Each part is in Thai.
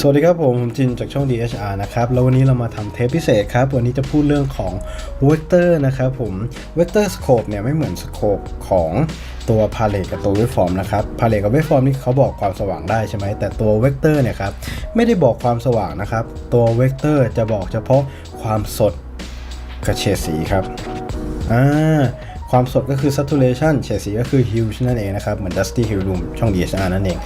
สวัสดีครับผมผมจินจากช่อง DHR นะครับแล้ววันนี้เรามาทำเทปพิเศษครับ วันนี้จะพูดเรื่องของ Vector นะครับผม Vector Scope เนี่ยไม่เหมือน Scope ของตัว Palette กับตัว Waveform นะครับ Palette กับ Waveform นี่เขาบอกความสว่างได้ใช่ไหมแต่ตัว Vector เนี่ยครับไม่ได้บอกความสว่างนะครับ ตัว Vector จะบอกเฉพาะความสดกับเฉดสีครับอ่า ความสดก็คือ saturation เฉดสีก็คือ hue นั่นเองนะครับ เหมือน dusty hue room ช่อง DSR นั่นเอง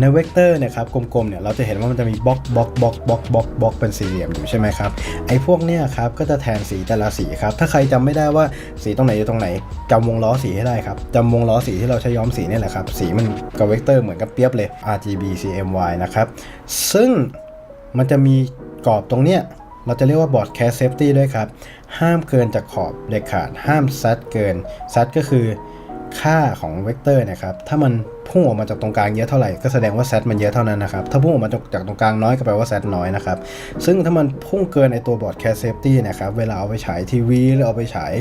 ในเวกเตอร์เนี่ยครับกลมๆเนี่ยเราจะเห็นว่ามันจะมีบล็อกบล็อกบล็อกบล็อกบล็อกบล็อกเป็นสี่เหลี่ยมอยู่ใช่ไหมครับไอ้พวกเนี้ยครับก็จะแทนสีแต่ละสีครับถ้าใครจำไม่ได้ว่าสีตรงไหนอยู่ตรงไหนจำวงล้อสีให้ได้ครับจำวงล้อสีที่เราใช้ย้อมสีนี่แหละครับสีมันกับเวกเตอร์เหมือนกับเปียบเลย RGB CMY นะครับซึ่งมันจะมีกรอบตรงเนี้ย เราจะเรียกว่าบอร์ดแคสเซฟตี้ด้วยครับ ห้ามเกินจากขอบเด็ดขาด ห้ามซัดเกินซัดก็คือ ค่าของเวกเตอร์นะครับ ถ้ามันพุ่งออกมาจากตรงกลางเยอะเท่าไหร่ก็แสดงว่าแซดมันเยอะเท่านั้นนะครับ ถ้าพุ่งออกมาจากตรงกลางน้อยก็แปลว่าแซดน้อยนะครับ ซึ่งถ้ามันพุ่งเกินไอตัว broadcast safety นะครับ เวลาเอาไปฉายทีวีหรือเอาไปฉาย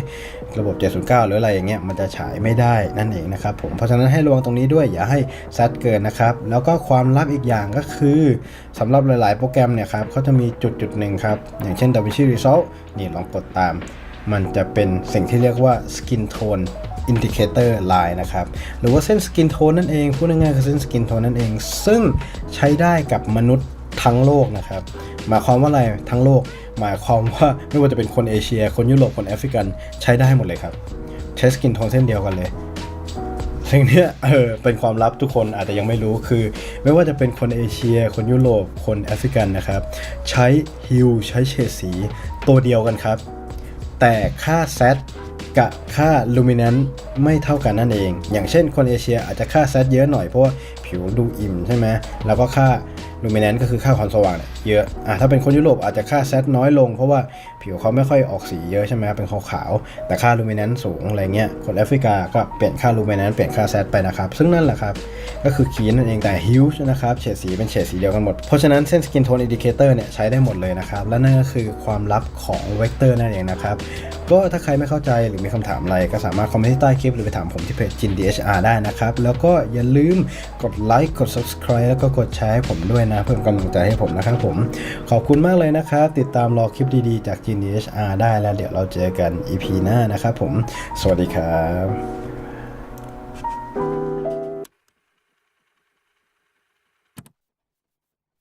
ระบบ 709 หรืออะไรอย่างเงี้ย มันจะฉายไม่ได้นั่นเองนะครับผม เพราะฉะนั้นให้ระวังตรงนี้ด้วยอย่าให้ซัดเกินนะครับ แล้วก็ความลับอีกอย่างก็คือสำหรับหลาย ๆ โปรแกรมเนี่ยครับเขาจะมีจุดจุดหนึ่งครับ อย่างเช่น DaVinci Resolve นี่ลองกดตาม มันจะเป็นสิ่งที่เรียกว่า skin tone indicator line นะครับ หรือว่าเส้น skin tone นั่นเอง พูดง่ายๆคือเส้น skin tone นั่นเอง ซึ่งใช้ได้กับมนุษย์ทั้งโลกนะครับ หมายความว่าอะไรทั้งโลก หมายความว่าไม่ว่าจะเป็นคนเอเชีย คนยุโรปคนแอฟริกันใช้ได้หมดเลยครับ ใช้ skin tone เส้นเดียวกันเลยสิ่งนี้เออเป็นความลับทุกคนอาจจะยังไม่รู้คือ ไม่ว่าจะเป็นคนเอเชีย คนยุโรปคนแอฟริกันนะครับ ใช้ฮิวใช้เฉดสีตัวเดียวกันครับ แต่ค่า Z กับค่า luminance ไม่เท่ากันนั่นเอง อย่างเช่นคนเอเชียอาจจะค่า Z เยอะหน่อยเพราะว่าผิวดูอิ่มใช่ไหมแล้วก็ค่า luminance ก็คือค่าความสว่างเยอะอะถ้าเป็นคนยุโรปอาจจะค่า Z น้อยลง เพราะว่าผิวเขาไม่ค่อยออกสีเยอะใช่ไหมเป็นขาวๆแต่ค่า luminance สูงอะไรเงี้ยคนแอฟริกาก็เปลี่ยนค่า luminance เปลี่ยนค่า Z ไปนะครับ ซึ่งนั่นแหละครับก็คือคีย์นั่นเองแต่ hue นะครับเฉดสีเป็นเฉดสีเดียวกันหมด เพราะฉะนั้นเส้น skin tone indicator เนี่ยใช้ได้หมดเลยนะครับและนั่นก็คือความลับของ vector นั่นเองนะครับ ก็ถ้าใครไม่เข้าใจหรือมีคำถามอะไรก็สามารถคอมเมนต์ใต้คลิปหรือไปถามผมที่เพจจิน DHR ได้นะครับ แล้วก็อย่าลืมกดไลค์กด subscribe แล้วก็กดแชร์ให้ผมด้วยนะ เพื่อเป็นกำลังใจให้ผมนะครับผม ขอบคุณมากเลยนะครับ ติดตามรอคลิปดีๆจากจิน DHR ได้แล้วเดี๋ยวเราเจอกัน EP หน้านะครับผม สวัสดีครับ